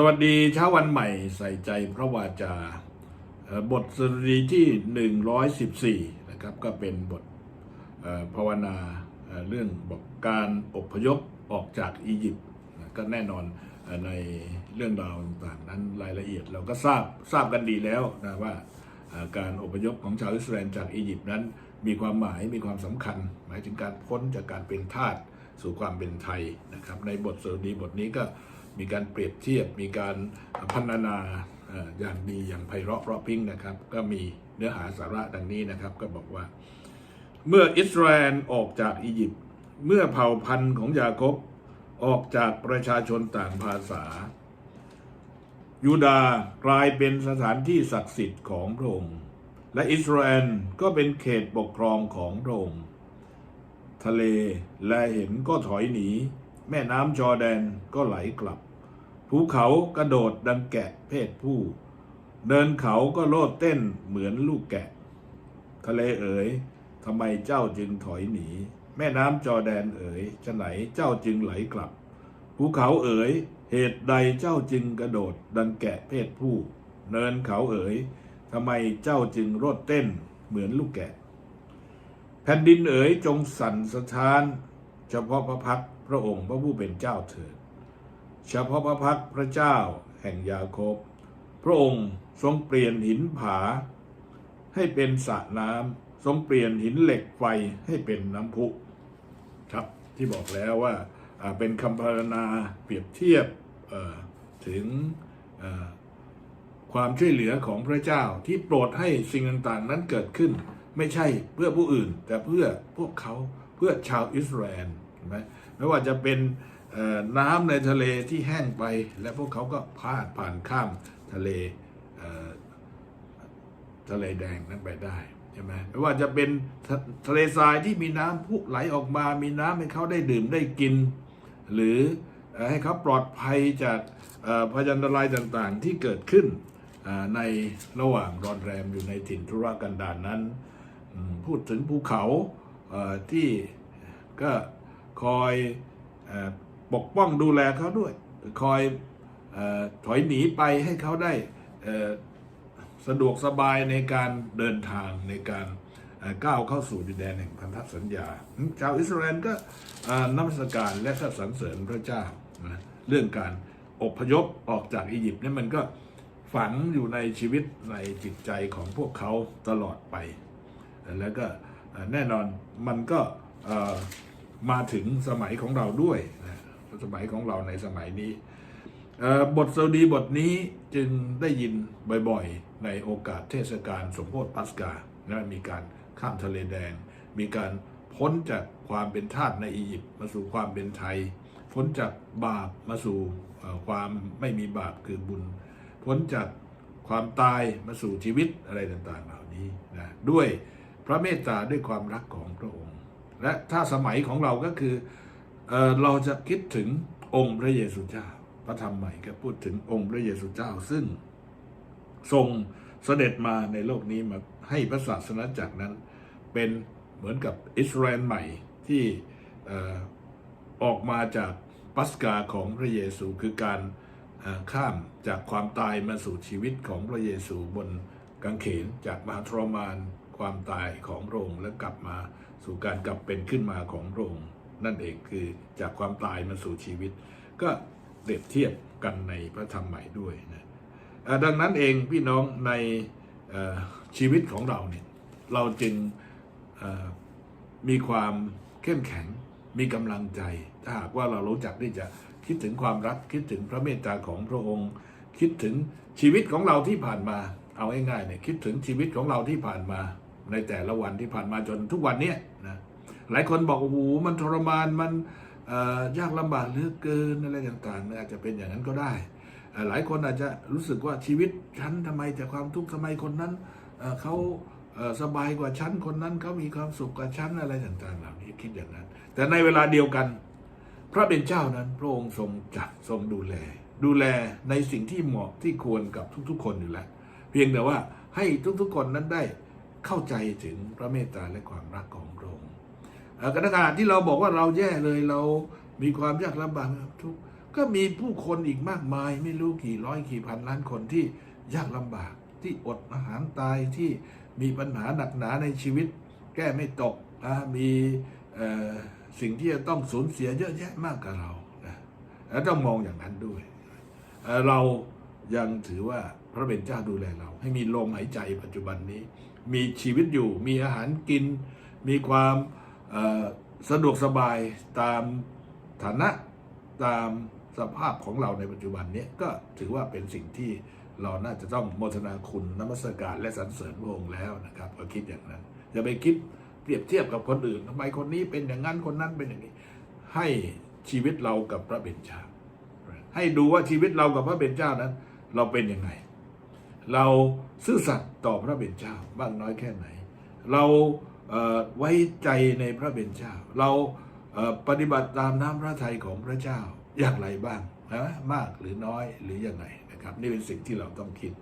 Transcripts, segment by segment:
สวัสดีเช้าวันใหม่ใส่ใจพระวาจาบทสดุดีที่ 114 นะครับ ก็เป็นบทภาวนาเรื่องบอกการอพยพออกจากอียิปต์ก็แน่นอนในเรื่องราวต่างๆนั้นรายละเอียดเราก็ทราบทราบกันดีแล้วนะว่าการอพยพของชาวอิสราเอลจากอียิปต์นั้น มีความหมายมีความสำคัญ หมายถึงการพ้นจากการเป็นทาสสู่ความเป็นไทยนะครับ ในบทสดุดีบทนี้ก็ มีการเปรียบเทียบ มีการพัฒนาอย่างดีอย่างไพเราะเพราะพิ้งนะครับ ก็มีเนื้อหาสาระดังนี้นะครับ ก็บอกว่า เมื่ออิสราเอลออกจากอียิปต์เมื่อเผ่าพันธุ์ของยาโคบออกจากประชาชนต่างภาษา ยูดาห์กลายเป็นสถานที่ศักดิ์สิทธิ์ของพระองค์และอิสราเอลก็เป็นเขตปกครองของพระองค์ทะเลและเห็นก็ถอยหนี แม่น้ำจอร์แดนก็ไหลกลับ ภูเขากระโดดดังแกะเพศผู้ เดินเขาก็โลดเต้นเหมือนลูกแกะ ทะเลเอ๋ยทำไมเจ้าจึงถอยหนี แม่น้ำจอแดนเอ๋ยจะไหนเจ้าจึงไหลกลับ ภูเขาเอ๋ย เหตุใดเจ้าจึงกระโดดดังแกะเพศผู้ เนินเขาเอ๋ยทำไมเจ้าจึงโลดเต้นเหมือนลูกแกะ แผ่นดินเอ๋ยจงสั่นสะท้าน เฉพาะพระพักพระองค์พระผู้เป็นเจ้าเถิด เฉพาะพระพักตร์พระเจ้าแห่งยาโคบ พระองค์ทรงเปลี่ยนหินผา ให้เป็นสระน้ำทรงเปลี่ยนหินเหล็กไฟให้เป็นน้ำพุครับที่บอกแล้วว่าเป็นคำพรรณนาเปรียบเทียบถึงความช่วยเหลือของพระเจ้าที่โปรดให้สิ่งต่างๆนั้นเกิดขึ้น ไม่ใช่เพื่อผู้อื่น แต่เพื่อพวกเขาเพื่อชาวอิสราเอลไหมไม่ว่าจะเป็น น้ำในทะเลที่แห้งไป และพวกเขาก็พาดผ่านข้ามทะเลเทะเลแดงนั้นไปได้ใช่ไหมไม่ว่าจะเป็นทะทะเลทรายที่มีน้ำพุไหลออกมา มีน้ำให้เขาได้ดื่มได้กิน หรือให้เขาปลอดภัยจากพยันตรายต่างๆ ที่เกิดขึ้นในระหว่างรอนแรมอยู่ในถิ่นทุรกันดารนั้น พูดถึงภูเขาที่ก็คอยอ ปกป้องดูแลเขาด้วย คอยอถอยหนีไปให้เขาได้สะดวกสบายในการเดินทางในการก้าวเข้าสู่ดินแดนแห่งพันธสัญญา ชาวอิสราเอลก็นมัสการและก็สรรเสริญพระเจ้านะเรื่องการอพยพออกจากอียิปต์นี่มันก็ฝังอยู่ในชีวิตในจิตใจของพวกเขาตลอดไป แล้วก็แน่นอนมันก็มาถึงสมัยของเราด้วยนะ สมัยของเราในสมัยนี้บทสดุดีบทนี้จึงได้ยินบ่อยๆ ในโอกาสเทศกาลสมโภชปัสกานะมีการข้ามทะเลแดง มีการพ้นจากความเป็นทาสในอียิปต์มาสู่ความเป็นไทย พ้นจากบาปมาสู่ความไม่มีบาปคือบุญ พ้นจากความตายมาสู่ชีวิตอะไรต่างๆ เหล่านี้นะด้วยพระเมตตาด้วยความรักของพระองค์ และถ้าสมัยของเราก็คือ เเราจะคิดถึงองค์พระเยซูเจ้า พระธรรมใหม่ก็พูดถึงองค์พระเยซูเจ้าซึ่งทรงเสด็จมาในโลกนี้มาให้พระศาสนาจักรนั้น เป็นเหมือนกับอิสราเอลใหม่ที่อออกมาจากปัสกาของพระเยซูคือการข้ามจากความตายมาสู่ชีวิตของพระเยซูบนกังเขนจากมหาทรมานความตายของพระองค์และกลับมาสู่การกลับเป็นขึ้นมาของพระองค์ นั่นเองคือจากความตายมาสู่ชีวิต ก็เปรียบเทียบกันในพระธรรมใหม่ด้วยนะดังนั้นเองพี่น้องในชีวิตของเราเนี่ยเราจึงมีความเข้มแข็งมีกำลังใจ ถ้าหากว่าเรารู้จักที่จะคิดถึงความรักคิดถึงพระเมตตาของพระองค์ คิดถึงชีวิตของเราที่ผ่านมา เอาง่ายๆเนี่ยคิดถึงชีวิตของเราที่ผ่านมา ในแต่ละวันที่ผ่านมาจนทุกวันเนี้ยนะ หลายคนบอกโอ้โหมันทรมานมันยากลำบากเหลือเกินอะไรต่างๆอาจจะเป็นอย่างนั้นก็ได้ หลายคนอาจจะรู้สึกว่าชีวิตฉันทำไมแต่ความทุกข์ทำไมคนนั้นเขาสบายกว่าฉันคนนั้นเขามีความสุขกว่าฉันอะไรต่างๆเหล่านี้คิดอย่างนั้น แต่ในเวลาเดียวกัน พระเป็นเจ้านั้น พระองค์ทรงจัดทรงดูแล ดูแลในสิ่งที่เหมาะที่ควรกับทุกๆ คนอยู่แล้ว เพียงแต่ว่าให้ทุกๆคนนั้นได้เข้าใจถึงพระเมตตาและความรักของพระองค์ เอ่อขณะที่เราบอกว่าเราแย่เลยเรามีความยากลำบากทุกข์ก็มีผู้คนอีกมากมาย ไม่รู้กี่ร้อยกี่พันล้านคนที่ยากลำบาก ที่อดอาหารตายที่มีปัญหาหนักหนาในชีวิต แก้ไม่ตกนะมีสิ่งที่จะต้องสูญเสียเยอะแยะมากกับเรานะแล้วต้องมองอย่างนั้นด้วยเเรายังถือว่าพระเป็นเจ้าดูแลเรา ให้มีลมหายใจปัจจุบันนี้ มีชีวิตอยู่มีอาหารกิน มีความ สะดวกสบายตามฐานะตามสภาพของเราในปัจจุบันนี้ก็ถือว่าเป็นสิ่งที่เราน่าจะต้องโมทนาคุณนมัสการและสรรเสริญพระองค์แล้วนะครับก็คิดอย่างนั้นอย่าไปคิดเปรียบเทียบกับคนอื่นทำไมคนนี้เป็นอย่างนั้นคนนั้นเป็นอย่างนี้ ให้ชีวิตเรากับพระเบญจาให้ดูว่าชีวิตเรากับพระเบญเจ้านั้น เราเป็นยังไง เราซื่อสัตย์ต่อพระเบญเจ้ามากน้อยแค่ไหน เรา ไว้ใจในพระเบญเจ้า เราปฏิบัติตามน้ำพระทัยของพระเจ้าอย่างไรบ้างนะมากหรือน้อยหรือยังไงนะครับ นี่เป็นสิ่งที่เราต้องคิด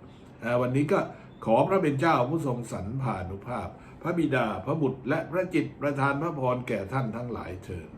วันนี้ก็ขอพระเบญเจ้าผู้ทรงสรรพานุภาพ พระบิดาพระบุตรและพระจิตประทานพระพรแก่ท่านทั้งหลายเถิด